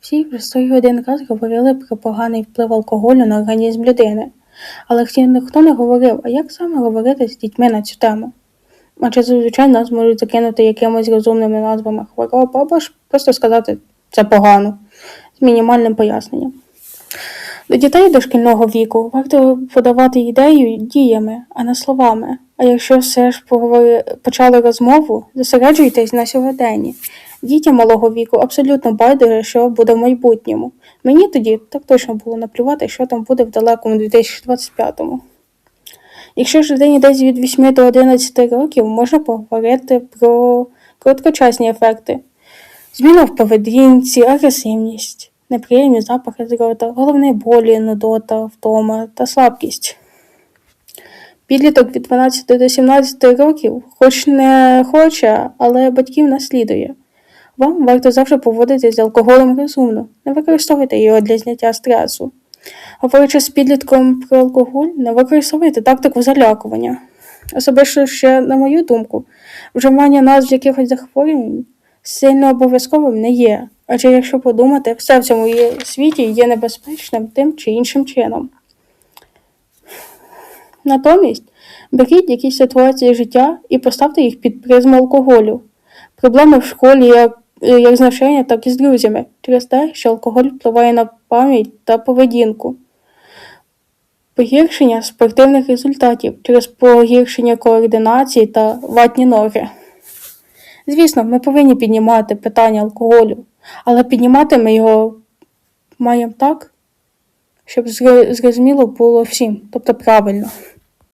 Всі й один раз говорили про поганий вплив алкоголю на організм людини. Але ніхто не говорив, а як саме говорити з дітьми на цю тему? Адже зазвичай нас можуть закинути якимись розумними назвами хвороб, або ж просто сказати це погано з мінімальним поясненням. До дітей дошкільного віку варто подавати ідею діями, а не словами. А якщо все ж почали розмову, зосереджуйтесь на сьогоденні. Дітям малого віку абсолютно байдуже, що буде в майбутньому. Мені тоді так точно було наплювати, що там буде в далекому 2025-му. Якщо ж людині десь від 8 до 11 років, можна поговорити про короткочасні ефекти. Зміна в поведінці, агресивність, неприємні запахи з рота, головні болі, нудота, втома та слабкість. Підліток від 12 до 17 років, хоч не хоче, але батьків наслідує. Вам варто завжди поводитися з алкоголем розумно, не використовуйте його для зняття стресу. Говорячи з підлітком про алкоголь, не використовуйте тактику залякування. Особисто ще, на мою думку, вживання назв якихось захворювань сильно обов'язковим не є, адже якщо подумати, все в цьому світі є небезпечним тим чи іншим чином. Натомість беріть якісь ситуації життя і поставте їх під призму алкоголю. Проблеми в школі як, як з навчання, так і з друзями, через те, що алкоголь впливає на пам'ять та поведінку. Погіршення спортивних результатів через погіршення координації та ватні ноги. Звісно, ми повинні піднімати питання алкоголю, але піднімати ми його маємо так, щоб зрозуміло було всім, тобто правильно.